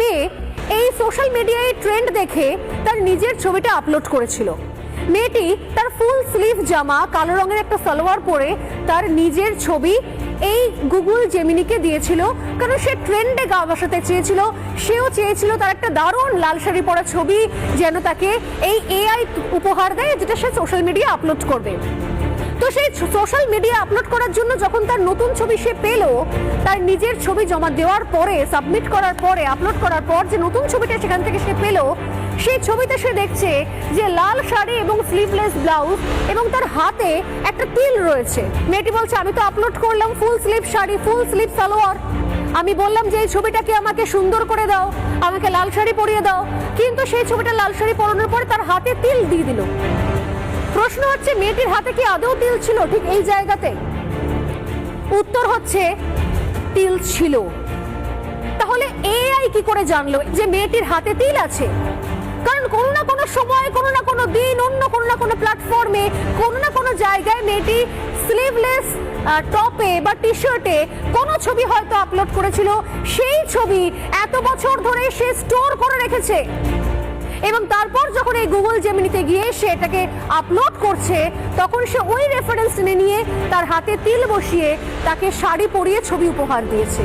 মেয়ে এই সোশ্যাল মিডিয়ায় ট্রেন্ড দেখে তার নিজের ছবিটা আপলোড করেছিল। মেয়েটি তার ফুল স্লিভ জামা, কালো রঙের একটা সালোয়ার পরে তার নিজের ছবি এই গুগল জেমিনিকে দিয়েছিল, কারণ সে ট্রেন্ডে গা বসাতে চেয়েছিল, সেও চেয়েছিল তার একটা দারুণ লাল শাড়ি পরা ছবি যেন তাকে এই এআই উপহার দেয়, যেটা সে সোশ্যাল মিডিয়া আপলোড করবে। তো সেই সোশ্যাল মিডিয়া আপলোড করার জন্য যখন তার নতুন ছবি সে পেল, তার নিজের ছবি জমা দেওয়ার পরে সাবমিট করার পরে আপলোড করার পর যে নতুন ছবিটা সেখান থেকে সে পেল, সেই ছবিতে সে দেখছে যে লাল শাড়ি এবং স্লিভলেস ব্লাউজ এবং তার হাতে একটা তিল রয়েছে। মেয়েটি বলছে, আমি তো আপলোড করলাম full sleeve sari full sleeve salwar. আমি বললাম যে এই ছবিটাকে আমাকে সুন্দর করে দাও, আমাকে লাল শাড়ি পরিয়ে দাও। কিন্তু সেই ছবিটা লাল শাড়ি পরানোর পরে তার হাতে তিল দিয়ে দিল। প্রশ্ন হচ্ছে, মেয়েটির হাতে কি আদৌ তিল ছিল? ঠিক এই জায়গাতে। উত্তর হচ্ছে, তিল ছিল। তাহলে এআই কি করে জানলো যে মেয়েটির হাতে তিল আছে? কারণ কোনো না কোনো সময়, কোনো না কোনো দিন, অন্য কোনো না কোনো প্ল্যাটফর্মে কোনো না কোনো জায়গায় মেয়েটি স্লিভলেস টপে বা টি শার্টে কোনো ছবি হয়তো আপলোড করেছিল। সেই ছবি এত বছর ধরে সে স্টোর করে রেখেছে। এবং তারপর যখন এই গুগল জেমিনিতে গিয়ে সে এটাকে আপলোড করছে, তখন সে ওই রেফারেন্স নিয়ে তার হাতে তিল বসিয়ে তাকে শাড়ি পরিয়ে ছবি উপহার দিয়েছে।